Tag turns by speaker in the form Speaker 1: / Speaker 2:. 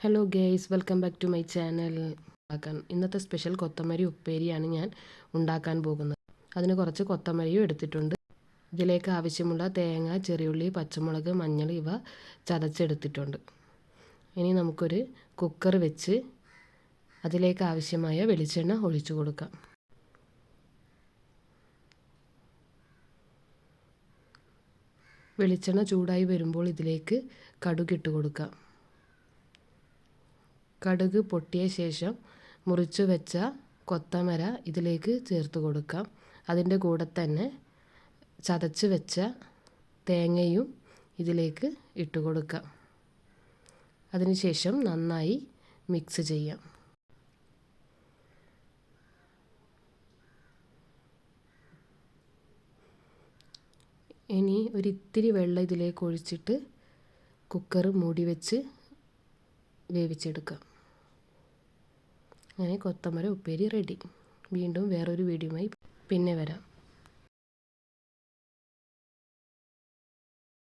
Speaker 1: Hello guys welcome back to my channel ഉണ്ടാക്കാൻ. ഇന്നത്തെ special കൊത്തമരി ഉപ്പേരിയാണ് ഞാൻ ഉണ്ടാക്കാൻ പോകുന്നത്. അതിന് കുറച്ച് കൊത്തമരിയും എടുത്തിട്ടുണ്ട്. ഇതിലേക്ക് ആവശ്യമുള്ള തേങ്ങ ചെറിയുള്ളി പച്ചമുളക് മഞ്ഞൾ ഇവ ചതച്ചെടുത്തിട്ടുണ്ട്. ഇനി നമുക്കൊരു കുക്കർ വെച്ച് അതിലേക്ക് ആവശ്യമായ വെളിച്ചെണ്ണ ഒഴിച്ചു കൊടുക്കാം. വെളിച്ചെണ്ണ ചൂടായി വരുമ്പോൾ ഇതിലേക്ക് കടുകിട്ട് കൊടുക്കാം. കടുക് പൊട്ടിയ ശേഷം മുറിച്ചു വെച്ച കൊത്തമര ഇതിലേക്ക് ചേർത്ത് കൊടുക്കാം. അതിന്റെ കൂടെ തന്നെ ചതച്ച് വെച്ച തേങ്ങയും ഇതിലേക്ക് ഇട്ട് കൊടുക്കാം. അതിനുശേഷം നന്നായി മിക്സ് ചെയ്യാം. ഇനി ഒരിത്തിരി വെള്ളം ഇതിലേക്ക് ഒഴിച്ചിട്ട് കുക്കർ മൂടി വെച്ച് വേവിച്ചെടുക്കാം. അങ്ങനെ കൊത്തമര ഉപ്പേരി റെഡി വീണ്ടും വേറൊരു വീഡിയോയുമായി പിന്നെ വരാം.